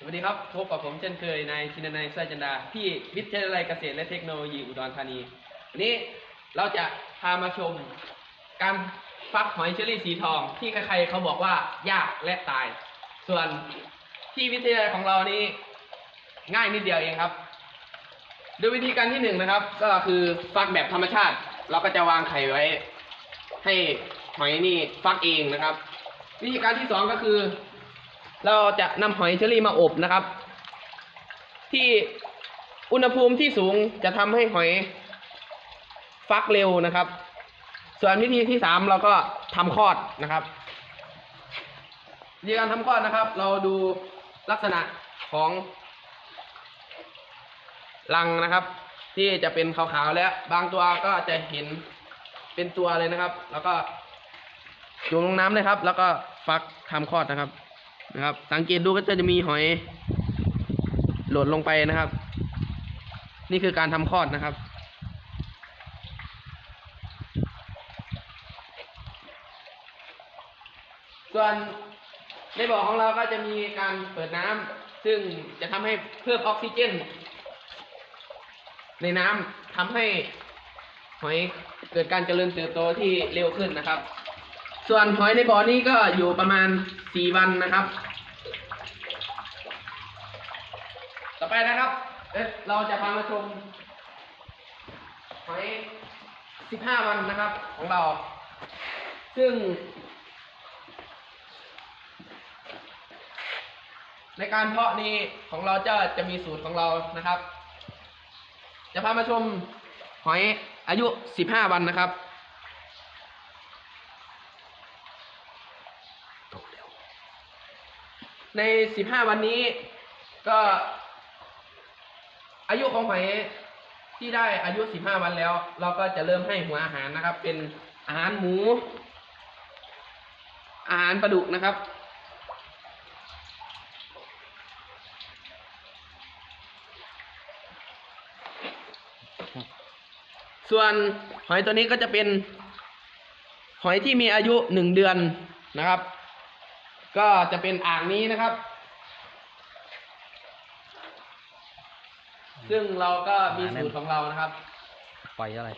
สวัสดีครับพบกับผมเช่นเคยนายชินนายสรยจันดาที่วิทยาลัยเกษตรและเทคโนโลยีอุดรธานีวันนี้เราจะพามาชม การฟักหอยเชอรี่สีทอง ที่ใครๆเขาบอกว่ายากและตาย ส่วนที่วิทยาลัยของเรานี้ง่ายนิดเดียวเองครับ โดยวิธีการที่หนึ่งนะครับ ก็คือฟักแบบธรรมชาติ เราก็จะวางไข่ไว้ ให้หอยนี่ฟักเองนะครับ วิธีการที่สองก็คือ เราจะนำหอยเชอรี่มาอบนะครับ ที่อุณหภูมิที่สูงจะทำให้หอยฟักเร็วนะครับ ส่วนวิธีที่สามเราก็ทำคลอดนะครับวิธีการทำคลอดนะครับ เราดูลักษณะของรังนะครับ ที่จะเป็นขาวๆและบางตัวก็จะเห็นเป็นตัวเลยนะครับ แล้วก็จุ่มลงน้ำเลยครับ แล้วก็ฟักทำคลอดนะครับ นะครับ สังเกตดูก็จะมีหอยหล่นลงไปนะครับ นี่คือการทำคลอดนะครับ ส่วนในบ่อของเราก็จะมีการเปิดน้ำซึ่งจะทำให้เพิ่มออกซิเจน ในน้ำทำให้หอยเกิดการเจริญเติบโตที่เร็วขึ้นนะครับ ส่วนหอยในบ่อนี้ก็อยู่ประมาณสี่วันนะครับ ต่อไปนะครับเเราจะพามาชมหอยสิบห้าวันนะครับ ของเรา ซึ่ง ในการเพาะนี้ของเราจะจะมีสูตรของเรานะครับ จะพามาชมหอยอายุสิบห้าวันนะครับ ในสิบห้าวันนี้ก็ อายุของหอยที่ได้อายุสิบห้าวันแล้ว เราก็จะเริ่มให้หัวอาหารนะครับ เป็นอาหารหมู อาหารปลาดุกนะครับส่วนหอยตัวนี้ก็จะเป็นหอยที่มีอายุหนึ่งเดือนนะครับ ก็จะเป็นอ่างนี้นะครับ ซึ่งเราก็มีสูตรของเรานะครับ ปล่อยอะไร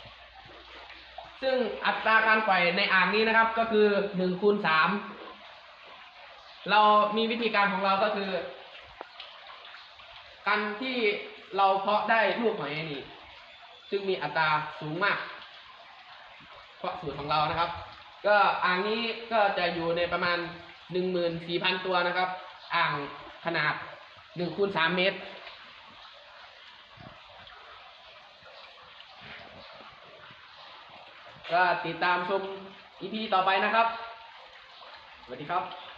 ซึ่งอัตราการปล่อยในอ่างนี้นะครับ ก็คือหนึ่งคูณสามเรามีวิธีการของเราก็คือ การที่เราเพาะได้ลูกหอยนี่ซึ่งมีอัตราสูงมาก เพราะสูตรของเรานะครับ ก็อ่างนี้ก็จะอยู่ในประมาณ หนึ่งหมื่นสี่พันตัวนะครับ อ่างขนาดหนึ่งคูณสามเมตร ก็ติดตามชมอีพีต่อไปนะครับ สวัสดีครับ